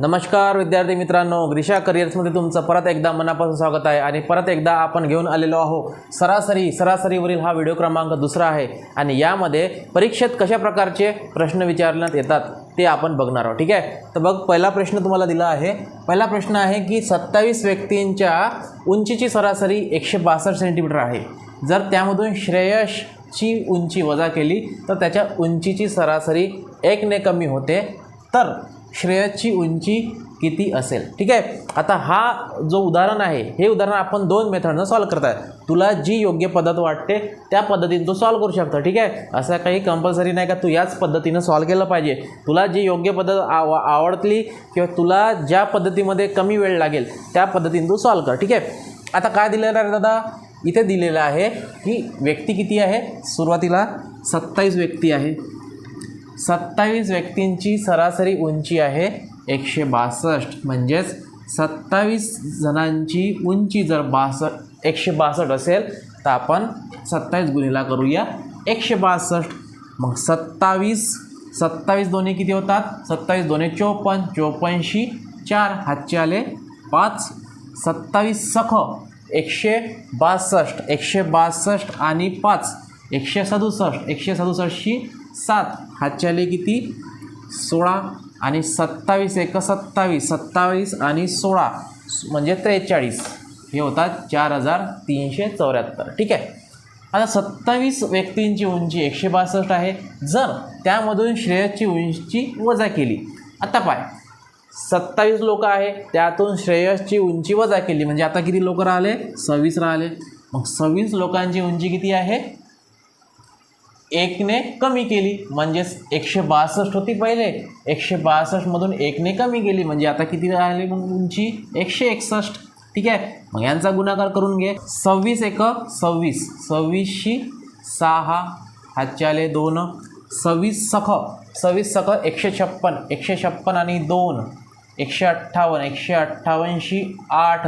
नमस्कार विद्यार्थी मित्रांनो. ग्रीषा करिअर्समध्ये तुमचं परत एकदा मनापासून स्वागत आहे आणि परत एकदा आपण घेऊन आलेलो आहो सरासरी सरासरीवरील हा व्हिडिओ क्रमांक दुसरा आहे आणि यामध्ये परीक्षेत कशा प्रकारचे प्रश्न विचारण्यात येतात ते आपण बघणार आहोत. ठीक आहे? तर बघ पहिला प्रश्न तुम्हाला दिला आहे. पहिला प्रश्न आहे की सत्तावीस व्यक्तींच्या उंचीची सरासरी एकशे बासष्ट सेंटीमीटर आहे. जर त्यामधून श्रेयसची उंची वजा केली तर त्याच्या उंचीची सरासरी एकने कमी होते. तर श्रेयाची उंची किती असेल? ठीक आहे? आता हा जो उदाहरण आहे हे उदाहरण आपण दोन मेथडनं सॉल्व करत तुला जी योग्य पद्धत वाटते त्या पद्धतीने तू सॉल्व करू शकतो ठीक आहे? असं काही कंपल्सरी नाही का तू याच पद्धतीनं सॉल्व केलं पाहिजे. तुला जी योग्य पद्धत आव आवडली किंवा तुला ज्या पद्धतीमध्ये कमी वेळ लागेल त्या पद्धतीने तू सॉल्व कर ठीक आहे? आता काय दिलेलं आहे दादा? इथे दिलेलं आहे की व्यक्ती किती आहे? सुरुवातीला सत्तावीस व्यक्ती आहे. सत्तावीस व्यक्तींची सरासरी उंची आहे एकशे बासष्ट. म्हणजेच सत्तावीस जणांची उंची जर बासष्ट एकशे बासष्ट असेल तर आपण सत्तावीस गुणिला करूया एकशे बासष्ट. मग सत्तावीस सत्तावीस दोन्ही किती होतात? सत्तावीस दोन्ही चोपन्न चोपन्नशी चार हातचे आले पाच. सत्तावीस सख एकशे बासष्ट एकशे बासष्ट आणि पाच. एकशे सदुसष्ट एकशे सदुसष्टशी सात. हातचे किती? सोळा आणि सत्तावीस एक सत्तावीस सत्तावीस आणि सोळा म्हणजे त्रेचाळीस. हे होतात चार हजार तीनशे चौऱ्याहत्तर. ठीक आहे? आता सत्तावीस व्यक्तींची उंची एकशे बासष्ट आहे. जर त्यामधून श्रेयसची उंची वजा केली. आता पाय. सत्तावीस लोक आहे त्यातून श्रेयसची उंची वजा केली. म्हणजे आता किती लोक राहिले? सव्वीस राहिले. मग सव्वीस लोकांची उंची किती आहे? एकने कमी केली म्हणजेच एकशे बासष्ट होती पहिले. एकशे बासष्टमधून एकने कमी केली म्हणजे आता किती राहिली मग उंची? एकशे एकसष्ट. ठीक आहे? मग यांचा गुणाकार करून घे. सव्वीस एक सव्वीस. सव्वीसशी सहा हातच्याले दोन. सव्वीस सख सव्वीस सख एकशे छप्पन. एकशे छप्पन आणि दोन. एकशे अठ्ठावन्न. एकशे अठ्ठावन्नशी आठ.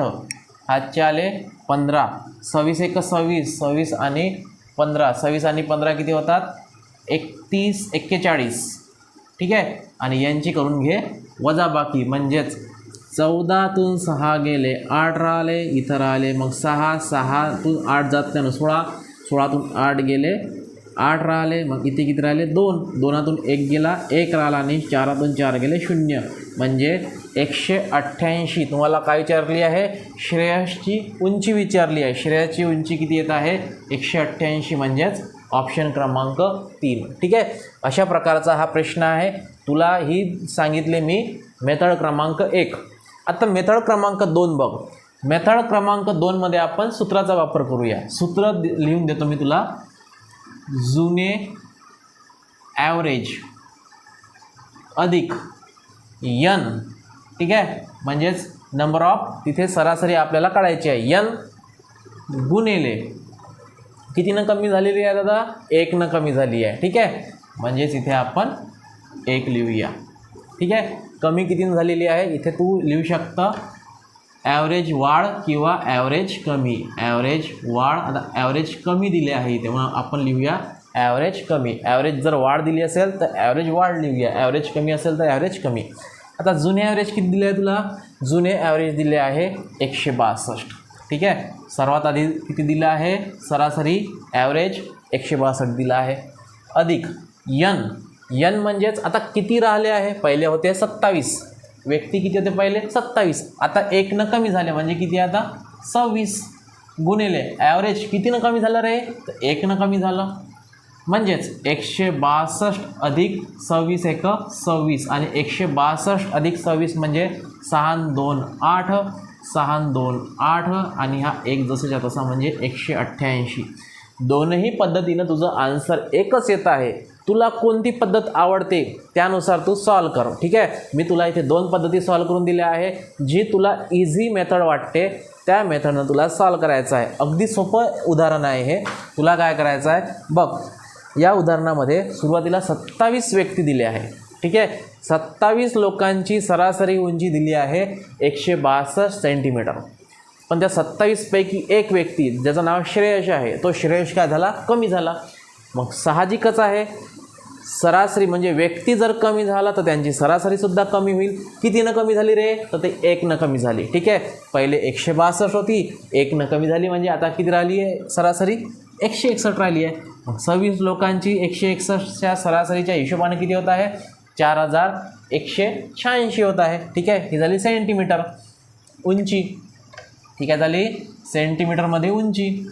हातच्याले आले पंधरा. सव्वीस एक सव्वीस. सव्वीस आणि पंधरा सव्वीस आणि पंधरा किती होतात? एकतीस एक्केचाळीस. ठीक आहे? आणि यांची करून घे वजा बाकी. म्हणजेच चौदातून सहा गेले आठ राहिले इथं राहिले मग सहा सहातून आठ जात त्यानं सोळा सोळातून आठ गेले आठ राहिले मग किती किती राहिले? दोन. दोनातून एक गेला एक राहिला आणि चारातून चार गेले शून्य. म्हणजे एकशे अठ्ठ्याऐंशी. तुम्हाला काय विचारली आहे? श्रेयसची उंची विचारली आहे. श्रेयसची उंची किती येत आहे? एकशे अठ्ठ्याऐंशी म्हणजेच ऑप्शन क्रमांक तीन. ठीक आहे? अशा प्रकारचा हा प्रश्न आहे. तुला ही सांगितले मी मेथड क्रमांक एक. आता मेथड क्रमांक दोन बघ. मेथड क्रमांक दोनमध्ये आपण सूत्राचा वापर करूया. सूत्र दि- लिहून देतो मी तुला. जुने ॲव्हरेज अधिक यन ठीक आहे? म्हणजेच नंबर ऑफ तिथे सरासरी आपल्याला काढायची आहे. यन गुणेले कितीनं कमी झालेली आहे दादा? एकनं कमी झाली आहे. ठीक आहे? म्हणजेच इथे आपण एक लिहूया. ठीक आहे? कमी कितीनं झालेली आहे? इथे तू लिहू शकता. ॲव्हरेज वाढ किंवा ॲव्हरेज कमी. ॲव्हरेज वाढ आता ॲव्हरेज कमी दिले आहे इथे. म्हणून आपण लिहूया ॲव्हरेज कमी. ॲव्हरेज जर वाढ दिली असेल तर ॲव्हरेज वाढ लिहूया. ॲव्हरेज कमी असेल तर ॲव्हरेज कमी. आता जुने ॲव्हरेज किती दिले आहे तुला? जुने ॲव्हरेज दिले आहे एकशे बासष्ट. ठीक आहे? सर्वात आधी किती दिलं आहे? सरासरी ॲव्हरेज एकशे बासष्ट दिलं आहे. अधिक यन. यन म्हणजेच आता किती राहिले आहे? पहिले होते सत्तावीस. व्यक्ती किती होते पहिले? सत्तावीस. आता एकनं कमी झाले म्हणजे किती आता? सव्वीस. गुणिले ॲव्हरेज कितीनं कमी झालं रे? तर एकनं कमी झालं. म्हणजेच एकशे बासष्ट अधिक सव्वीस एक सव्वीस आणि एकशे बासष्ट अधिक सव्वीस म्हणजे सहा दोन आठ सहा दोन आठ आणि हा एक जसाच्या तसा म्हणजे एकशे अठ्ठ्याऐंशी. दोनही पद्धतीनं तुझं आन्सर एकच येत आहे. तुला कोणती पद्धत आवडते त्यानुसार तू सॉल्व कर. ठीक आहे? मी तुला इथे दोन पद्धती सॉल्व करून दिल्या आहे. जी तुला इझी मेथड वाटते त्या मेथडनं तुला सॉल्व करायचं आहे. अगदी सोपं उदाहरण आहे हे. तुला काय करायचं आहे? बघ या उदाहरणामध्ये सुरुवातीला सत्तावीस व्यक्ती दिले आहे. ठीक आहे? सत्तावीस लोकांची सरासरी उंची दिली आहे एकशे बासष्ट सेंटीमीटर पण त्या सत्तावीसपैकी एक व्यक्ती ज्याचं नाव श्रेयश आहे तो श्रेयश काय झाला? कमी झाला. मग साहजिकच आहे. सरासरी म्हणजे व्यक्ती जर कमी झाला तर त्यांची सरासरीसुद्धा कमी होईल. कितीनं कमी झाली रे? तर ते एकनं कमी झाली. ठीक आहे? पहिले एकशे बासष्ट होती. एकनं कमी झाली म्हणजे आता किती राहिली आहे? सरासरी एकशे एकसष्ट राहिली आहे. मग सव्वीस लोकांची एकशे एकसष्टच्या सरासरीच्या हिशोबाने किती होत आहे? चार हजार एकशे शहाऐंशी होत आहे. ठीक आहे? ही झाली सेंटीमीटर. उंची. ठीक आहे झाली सेंटीमीटरमध्ये उंची.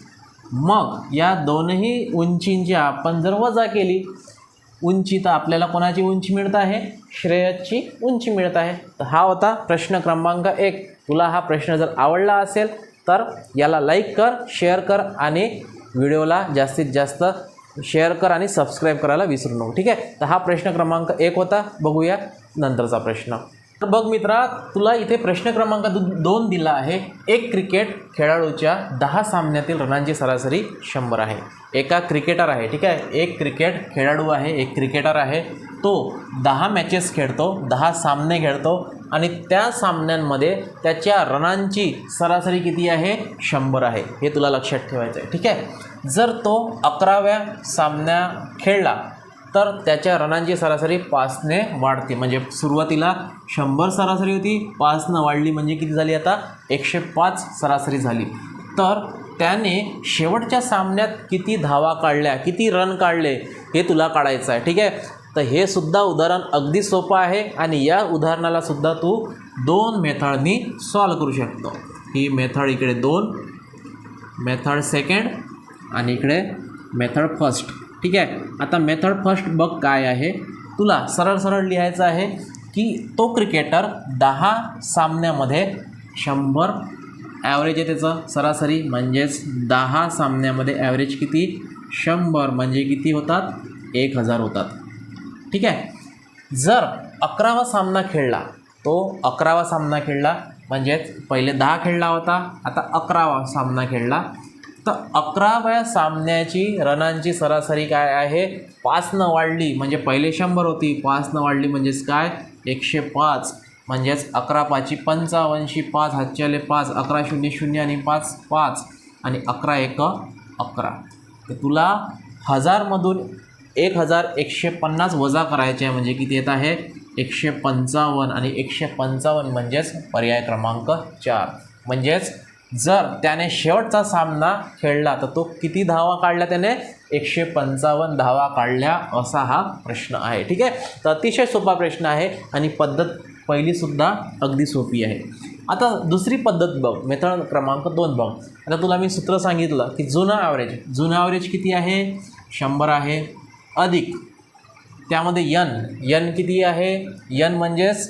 मग या दोनही उंचींची आपण जर वजा केली उंची तर आपल्याला कोणाची उंची मिळत आहे? श्रेयसची उंची मिळत आहे. तर हा होता प्रश्न क्रमांक एक. तुला हा प्रश्न जर आवडला असेल तर याला लाईक कर शेअर कर आणि व्हिडिओला जास्तीत जास्त शेअर कर आणि सबस्क्राईब करायला विसरू नको. ठीक आहे? तर हा प्रश्न क्रमांक एक होता. बघूया नंतरचा प्रश्न. तर बघ मित्रा तुला इथे प्रश्न क्रमांक दोन दिला आहे. एक क्रिकेट खेळाडूच्या दहा सामन्यातील रनांची सरासरी शंभर आहे. एका क्रिकेटर आहे ठीक आहे? एक क्रिकेट खेळाडू आहे एक क्रिकेटर आहे. तो दहा मॅचेस खेळतो दहा सामने खेळतो आणि त्या सामन्यांमध्ये त्याच्या रनांची सरासरी किती आहे? शंभर आहे. हे तुला लक्षात ठेवायचं आहे ठीक आहे? जर तो अकराव्या सामन्या खेळला तर त्याच्या रनांची सरासरी पाचने वाढते. म्हणजे सुरुवातीला शंभर सरासरी होती पाचनं वाढली म्हणजे किती झाली आता? एकशे पाच सरासरी झाली. तर त्याने शेवटच्या सामन्यात किती धावा काढल्या किती रन काढले हे तुला काढायचं आहे. ठीक आहे? तर हे सुद्धा उदाहरण अगदी सोपं आहे आणि या उदाहरणाला सुद्धा तू दोन मेथडनी सॉल्व करू शकतो. ही मेथड इकडे दोन मेथड सेकंड आणि इकडे मेथड फर्स्ट ठीक आहे? आता मेथड फर्स्ट बघ काय आहे. तुला सरळ सरळ लिहायचं आहे की तो क्रिकेटर दहा सामन्यामध्ये शंभर ॲव्हरेज आहे त्याचं. सरासरी म्हणजेच दहा सामन्यामध्ये ॲव्हरेज किती? शंभर. म्हणजे किती होतात? एक हजार होतात. ठीक आहे? जर अकरावा सामना खेळला तो अकरावा सामना खेळला म्हणजेच पहिले दहा खेळला होता आता अकरावा सामना खेळला तर अकराव्या सामन्याची रनांची सरासरी काय आहे? पाचनं वाढली म्हणजे पहिले शंभर होती. पाचनं वाढली म्हणजेच काय? एकशे पाच. म्हणजेच अकरा पाचची पंचावन्नशी पाच हातच्याले पाच अकरा शून्य शून्य आणि पाच पाच. आणि अकरा एक अकरा. तर तुला हजारमधून एक हजार एकशे पन्नास वजा करायचे आहे म्हणजे किती येत आहे? एकशे पंचावन्न. आणि एकशे पंचावन्न म्हणजेच पर्याय क्रमांक चार. म्हणजेच जर त्याने शेवटचा सामना खेळला तर तो किती धावा काढल्या त्याने? एकशे पंचावन्न धावा काढल्या असा हा प्रश्न आहे. ठीक आहे? तर अतिशय सोपा प्रश्न आहे आणि पद्धत पहिलीसुद्धा अगदी सोपी आहे. आता दुसरी पद्धत बघ. मेथड क्रमांक दोन बघ. आता तुला मी सूत्र सांगितलं की जुनं ॲव्हरेज जुनं ॲव्हरेज किती आहे? शंभर आहे. अधिक. त्यामध्ये यन यन किती आहे? यन म्हणजेच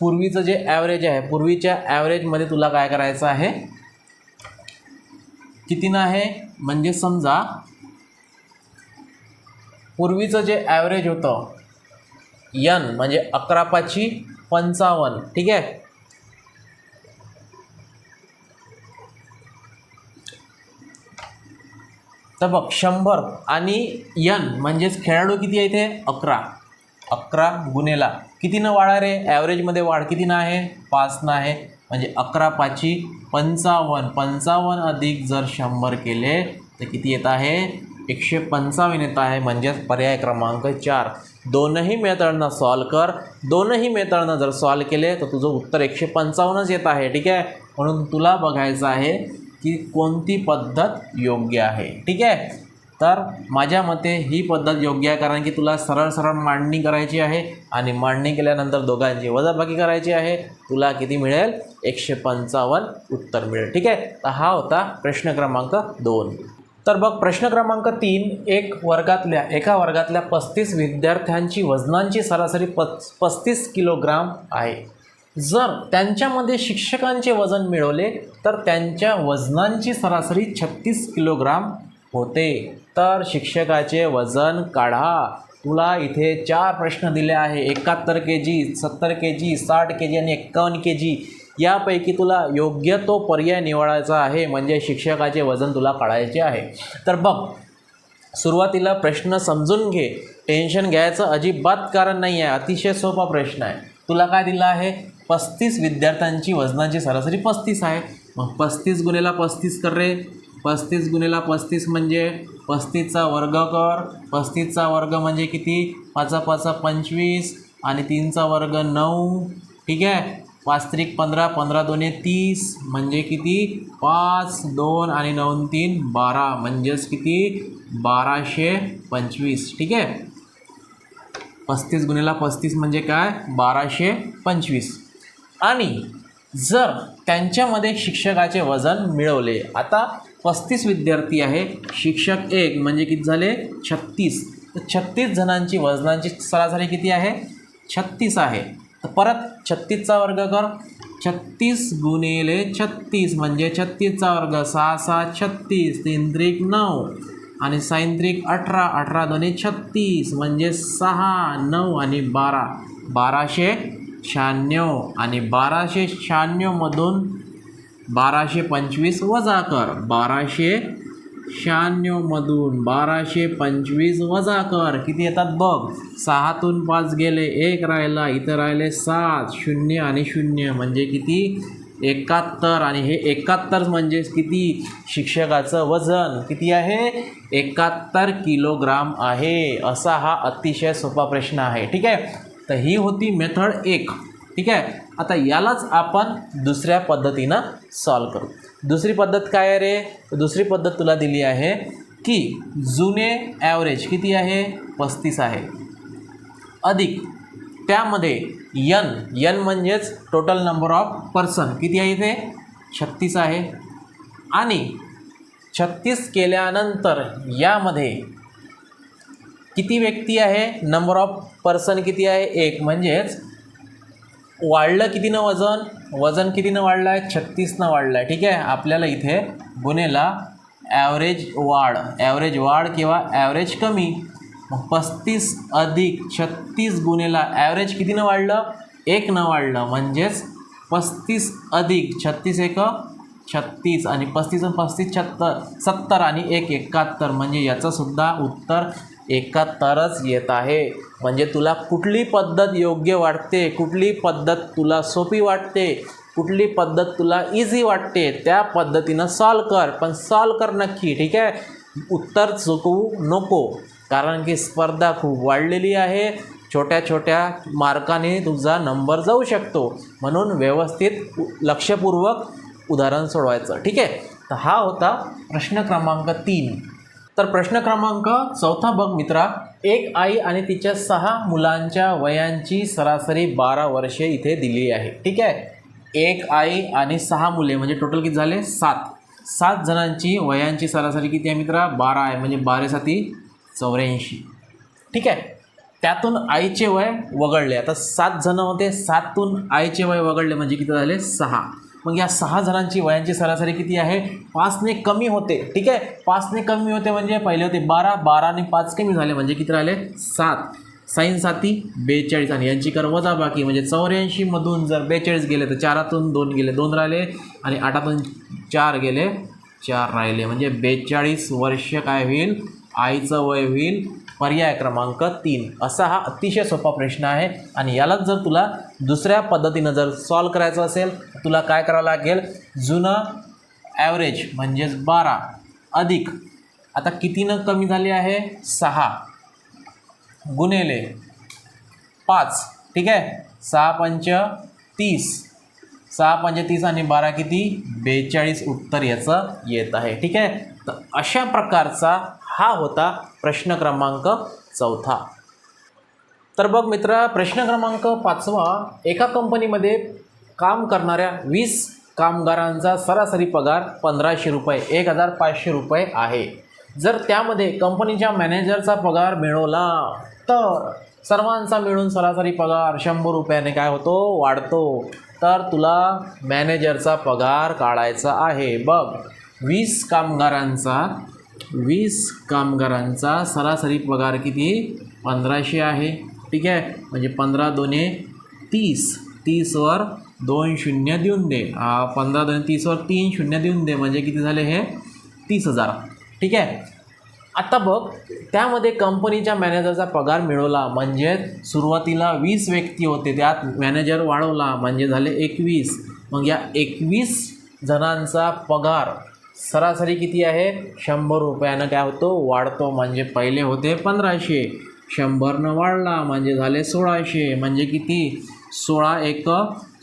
पूर्वीचं जे ॲव्हरेज आहे पूर्वीच्या ॲव्हरेजमध्ये तुला काय करायचं आहे? कितीनं आहे? म्हणजे समजा पूर्वीचं जे ॲव्हरेज होतं यन म्हणजे अकरा पाची पंचावन्न ठीक आहे? तर बघ शंभर आणि यन म्हणजेच खेळाडू किती आहे इथे? अकरा. अकरा गुन्हेला कितीनं वाढा रे? ॲव्हरेजमध्ये वाढ कितीनं आहे? पाचनं आहे. म्हणजे अकरा पाची पंचावन्न. पंचावन्न अधिक जर शंभर केले तर किती येत आहे? एकशे पंचावन्न येत आहे म्हणजेच पर्याय क्रमांक चार. दोनही मेथडनं सॉल्व कर. दोनही मेथडनं जर सॉल्व केले तर तुझं उत्तर एकशे पंचावन्नच येत आहे. ठीक आहे? म्हणून तुला बघायचं आहे की कोणती पद्धत योग्य आहे. ठीक आहे? तर माझ्या मते ही पद्धत योग्य आहे कारण की तुला सरळ सरळ मांडणी करायची आहे आणि मांडणी केल्यानंतर दोघांची वजाबाकी करायची आहे. तुला किती मिळेल? एकशे पंचावन्न उत्तर मिळेल. ठीक आहे? तर हा होता प्रश्न क्रमांक दोन. तर बघ प्रश्न क्रमांक तीन एक वर्गातल्या एका वर्गातल्या पस्तीस विद्यार्थ्यांची वजनांची सरासरी पस पस्तीस किलोग्राम आहे. जर त्यांच्यामध्ये शिक्षकांचे वजन मिळवले तर त्यांच्या वजनांची सरासरी छत्तीस किलोग्राम होते. तर शिक्षकाचे वजन काढा. तुला इथे चार प्रश्न दिले आहे. एकाहत्तर के जी सत्तर के जी साठ के जी आणि एक्कावन्न के जी यापैकी तुला योग्य तो पर्याय निवडायचा आहे. म्हणजे शिक्षकाचे वजन तुला काढायचे आहे. तर बघ सुरुवातीला प्रश्न समजून घे. टेन्शन घ्यायचं अजिबात कारण नाही आहे. अतिशय सोपा प्रश्न आहे. तुला काय दिलं आहे? पस्तीस विद्यार्थ्यांची वजनाची सरासरी पस्तीस आहे. मग पस्तीस गुन्हेला पस्तीस कर रे. पस्तीस गुणिला पस्तीस म्हणजे पस्तीसचा वर्ग कर. पस्तीसचा वर्ग म्हणजे किती? पाचा पाचा पंचवीस आणि तीनचा वर्ग नऊ. ठीक आहे? पाच त्रिक पंधरा पंधरा दोन्ही तीस म्हणजे किती? पाच दोन आणि नऊ तीन बारा. म्हणजेच किती? बाराशे पंचवीस. ठीक आहे? पस्तीस गुणिला पस्तीस म्हणजे काय? बाराशे पंचवीस. आणि जर त्यांच्यामध्ये शिक्षकाचे वजन मिळवले आता पस्तीस विद्यार्थी आहे. शिक्षक एक म्हणजे किती झाले? छत्तीस. तर छत्तीस जणांची वजनांची सरासरी किती आहे? छत्तीस आहे. तर परत छत्तीसचा वर्ग कर. छत्तीस गुणिले छत्तीस म्हणजे छत्तीसचा वर्ग सहा सहा छत्तीस. तीन त्रिक नऊ आणि सायंत्रिक अठरा अठरा दोन्ही छत्तीस म्हणजे सहा नऊ आणि बारा. बाराशे शहाण्णव आणि बाराशे शहाण्णवमधून बाराशे पंचवीस वजा कर. बाराशे शहाण्णवमधून बाराशे पंचवीस वजा कर. किती येतात बघ. सहातून पाच गेले एक राहिला इथं राहिले सात शून्य आणि शून्य. म्हणजे किती? एकाहत्तर. आणि हे एकाहत्तर म्हणजे किती? शिक्षकाचं वजन. किती आहे? एकाहत्तर किलोग्राम आहे. असा हा अतिशय सोपा प्रश्न आहे. ठीक आहे? तर ही होती मेथड एक. ठीक आहे? आता यालाच आपण दुसऱ्या पद्धतीनं सॉल्व करू. दुसरी पद्धत काय आहे रे? दुसरी पद्धत तुला दिली आहे की जुने ॲव्हरेज किती आहे? पस्तीस आहे. अधिक त्यामध्ये यन यन म्हणजेच टोटल नंबर ऑफ पर्सन किती आहे इथे? छत्तीस आहे. आणि छत्तीस केल्यानंतर यामध्ये किती व्यक्ती आहे? नंबर ऑफ पर्सन किती आहे? एक म्हणजेच वाढलं कितीनं वजन? वजन कितीनं वाढलं आहे छत्तीसनं वाढलं आहे ठीक आहे? आपल्याला इथे गुन्हेला ॲव्हरेज वाढ ॲव्हरेज वाढ किंवा ॲव्हरेज कमी मग पस्तीस अधिक छत्तीस गुन्हेला ॲव्हरेज कितीनं वाढलं? एक न वाढलं. म्हणजेच पस्तीस अधिक छत्तीस एक छत्तीस आणि पस्तीस आणि पस्तीस छत्तर सत्तर आणि एक एकाहत्तर. म्हणजे याचंसुद्धा उत्तर एकाहत्तरच येत आहे. म्हणजे तुला कुठली पद्धत योग्य वाटते कुठली पद्धत तुला सोपी वाटते कुठली पद्धत तुला इझी वाटते त्या पद्धतीनं सॉल्व कर. पण सॉल्व कर नक्की ठीक आहे? उत्तर चुकवू नको. कारण की स्पर्धा खूप वाढलेली आहे. छोट्या छोट्या मार्काने तुझा नंबर जाऊ शकतो. म्हणून व्यवस्थित लक्षपूर्वक उदाहरण सोडवायचं ठीक आहे? तर हा होता प्रश्न क्रमांक तीन. तर प्रश्न क्रमांक चौथा बघ मित्रा एक आई आणि तिच्या सहा मुलांच्या वयांची सरासरी बारा वर्षे इथे दिली आहे. ठीक आहे? एक आई आणि सहा मुले म्हणजे टोटल किती झाले? सात. सात जणांची वयांची सरासरी किती आहे मित्रा? बारा आहे म्हणजे बारा साती चौऱ्याऐंशी. ठीक आहे? त्यातून आईचे वय वगळले. आता सात जणं होते सातून आईचे वय वगळले म्हणजे किती झाले? सहा. मग या सहा जणांची वयांची सरासरी किती आहे? पाचने कमी होते. ठीक आहे? पाचने कमी होते म्हणजे पहिले होते बारा बाराने पाच कमी झाले म्हणजे किती राहिले? सात. साईन साती बेचाळीस. आणि यांची कर वजा बाकी म्हणजे चौऱ्याऐंशीमधून जर बेचाळीस गेले तर चारातून दोन गेले दोन राहिले आणि आठातून चार गेले चार राहिले. म्हणजे बेचाळीस वर्ष काय होईल? आईचं वय होईल पर्याय क्रमांक तीन. असा हा अतिशय सोपा प्रश्न आहे आणि यालाच जर तुला दुसऱ्या पद्धतीनं जर सॉल्व करायचं असेल तर तुला काय करावं लागेल? जुनं ॲव्हरेज म्हणजेच बारा. अधिक. आता कितीनं कमी झाली आहे? सहा. गुणेले पाच. ठीक आहे? सहा पंच तीस. सहा पंच तीस आणि बारा किती? बेचाळीस उत्तर याचं येत आहे. ठीक आहे? तर अशा प्रकारचा हा होता प्रश्न क्रमांक चौथा. तर बघ मित्र प्रश्न क्रमांक पाचवा एका कंपनीमध्ये काम करणाऱ्या वीस कामगारांचा सरासरी पगार पंधराशे रुपये एक हजार पाचशे रुपये आहे. जर त्यामध्ये कंपनीच्या मॅनेजरचा पगार मिळवला तर सर्वांचा मिळून सरासरी पगार शंभर रुपयाने काय होतो? वाढतो. तर तुला मॅनेजरचा पगार काढायचा आहे. बघ वीस कामगारांचा वीस कामगारांचा सरासरी पगार किती? पंधराशे आहे. ठीक आहे? म्हणजे पंधरा दोने तीस. तीसवर दोन शून्य देऊन दे. पंधरा दोन तीसवर तीन शून्य देऊन दे. म्हणजे किती झाले हे? तीस हजार. ठीक आहे? आत्ता बघ त्यामध्ये कंपनीच्या मॅनेजरचा पगार मिळवला. म्हणजे सुरुवातीला वीस व्यक्ती होते. त्यात मॅनेजर वाढवला. म्हणजे झाले एकवीस. मग या एकवीस जणांचा पगार सरासरी किती आहे? शंभर रुपयानं काय होतो? वाढतो म्हणजे पहिले होते पंधराशे. शंभरनं वाढला म्हणजे झाले सोळाशे. म्हणजे किती? सोळा एक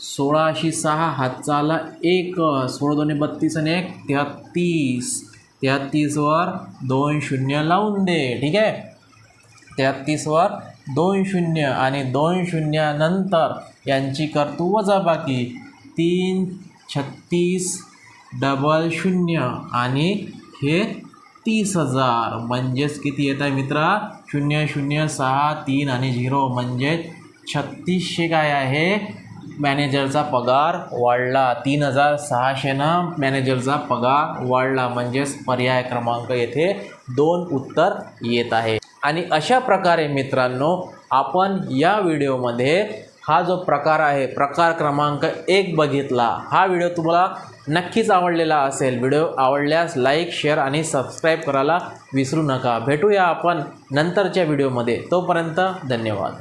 सोळाशे सहा हातचाला एक सोळा दोन्ही बत्तीस आणि एक तेहत्तीस. तेहत्तीसवर दोन शून्य लावून दे ठीक आहे? तेहत्तीसवर दोन शून्य आणि दोन शून्यानंतर यांची करतो वजाबाकी. तीन छत्तीस डबल शून्य आणि हे तीस हजार. म्हणजेच किती येत आहे मित्रा? शून्य शून्य सहा तीन आणि झिरो. म्हणजे छत्तीसशे काय आहे? मॅनेजरचा पगार वाढला. तीन हजार सहाशेनं मॅनेजरचा पगार वाढला. म्हणजेच पर्याय क्रमांक येथे दोन उत्तर येत आहे. आणि अशा प्रकारे मित्रांनो आपण या व्हिडिओमध्ये हा जो प्रकार आहे प्रकार क्रमांक एक बघितला. हा व्हिडिओ तुम्हाला नक्कीच आवडलेला असेल. व्हिडिओ आवडल्यास लाईक शेअर आणि सबस्क्राईब करायला विसरू नका. भेटूया आपण नंतरच्या व्हिडिओमध्ये. तोपर्यंत धन्यवाद.